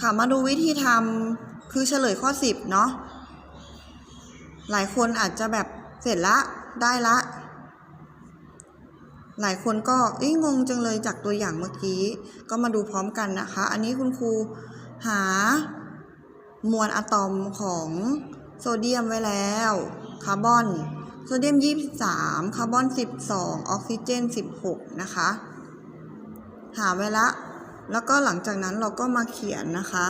ค่ะมาดูวิธีทำคือเฉลยข้อ 10 เนาะหลายคนอาจจะแบบเสร็จละได้ละ หลายคนก็เอ้ยงงจังเลยจากตัวอย่างเมื่อกี้ ก็มาดูพร้อมกันนะคะ อันนี้คุณครูหา มวลอะตอมของโซเดียมไว้แล้วคาร์บอนโซเดียม 23 คาร์บอน 12 ออกซิเจน 16 นะคะ หาไว้ละ แล้วก็หลังจากนั้นเราก็มาเขียนนะคะ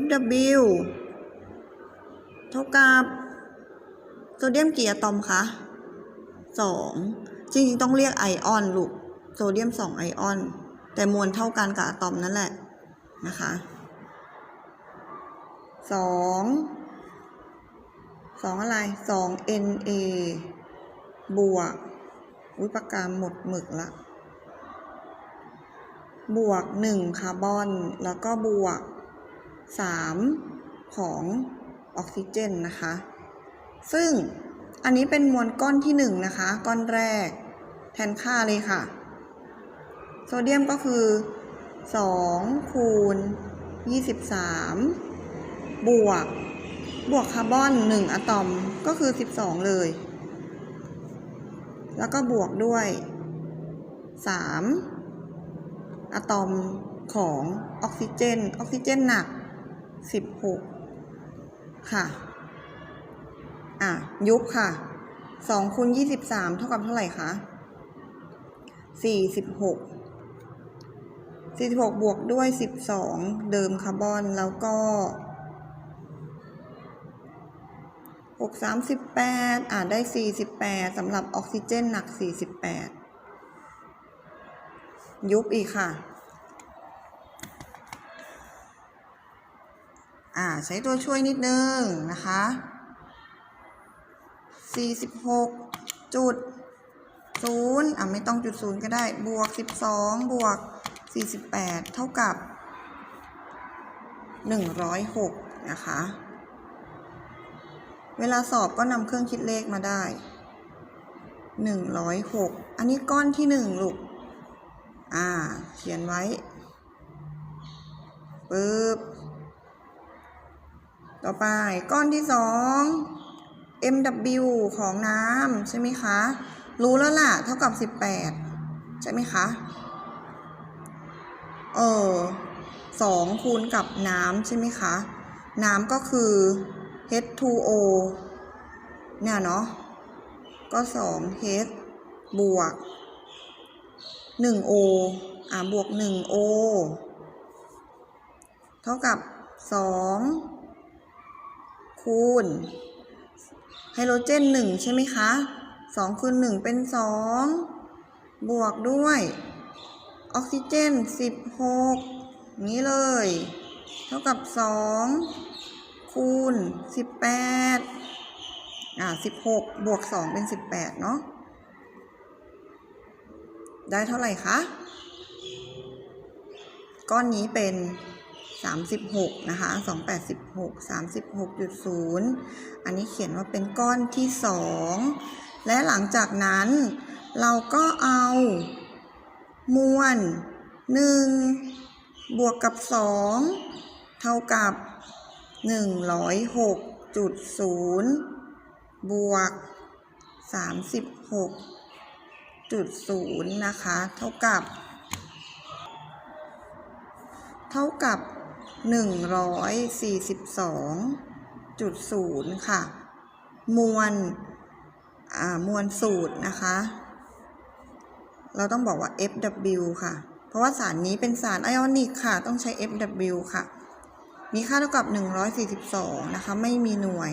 FW เท่ากับโซเดียมกี่อะตอมคะสองจริงๆ ต้องเรียกไอออนลูกโซเดียมสองไอออน แต่มวลเท่ากันกับอะตอมนั่นแหละนะคะสองสองอะไรสอง Na บวก อุยปากกาหมดหมึกละ บวกหนึ่งคาร์บอน แล้วก็บวกสามของออกซิเจนนะคะ ซึ่งอันนี้เป็นมวลก้อนที่หนึ่งนะคะ ก้อนแรก แทนค่าเลยค่ะ โซเดียมก็คือสองคูณยี่สิบสามบวก บวกคาร์บอนหนึ่งอะตอมก็คือสิบสองเลย แล้วก็บวกด้วยสาม อะตอมของออกซิเจน ออกซิเจนหนักสิบหกค่ะ อะ ยุบค่ะสองคูณยี่สิบสามเท่ากับเท่าไหร่คะสี่สิบวกด้วยสิบสองเดิมคาร์บอนแล้วก็หกสามสิบแปดอ่าได้สี่สิบแปดสำหรับออกซิเจนหนักสี่สิบแปด ยุบอีกค่ะ อ่า ใช้ตัวช่วยนิดนึงนะคะ 46จุดศูนย์อะไม่ต้องจุดศูนย์ก็ได้ บวก 12 บวก 48 เท่ากับ 106 นะคะ เวลาสอบก็นำเครื่องคิดเลขมาได้ 106 อันนี้ก้อนที่ 1 ลูก อ่า เขียนไว้ปึ๊บ ต่อไปก้อนที่สอง MW ของน้ำใช่ไหมคะ รู้แล้วล่ะ เท่ากับ 18 ใช่ไหมคะ เออสองคูณกับน้ำใช่ไหมคะ น้ำก็คือ H2O เนี่ยเนาะ ก็ 2H บวก 1O อ่าบวก 1O เท่ากับ 2 คูณไฮโดรเจนหนึ่งใช่ไหมคะสองคูณหนึ่งเป็นสองบวกด้วย ออกซิเจนสิบหกนี้เลย เท่ากับสองคูณสิบแปดอ่าสิบหกบวกสองเป็นสิบแปดเนาะ ได้เท่าไหร่คะ ก้อนนี้เป็น 36 นะคะ 286 36.0 อันนี้เขียนว่าเป็นก้อนที่ 2 และหลังจากนั้นเราก็เอามวล 1 บวกกับ 2 เท่ากับ 106.0 บวก 36.0 นะคะ เท่ากับ เท่ากับ 142.0 ค่ะ มวลอ่ามวลสูตรนะคะ เราต้องบอกว่า FW ค่ะ เพราะว่าสารนี้เป็นสารไอออนิกค่ะ ต้องใช้ FW ค่ะ มีค่าเท่ากับ 142 นะคะ ไม่มีหน่วย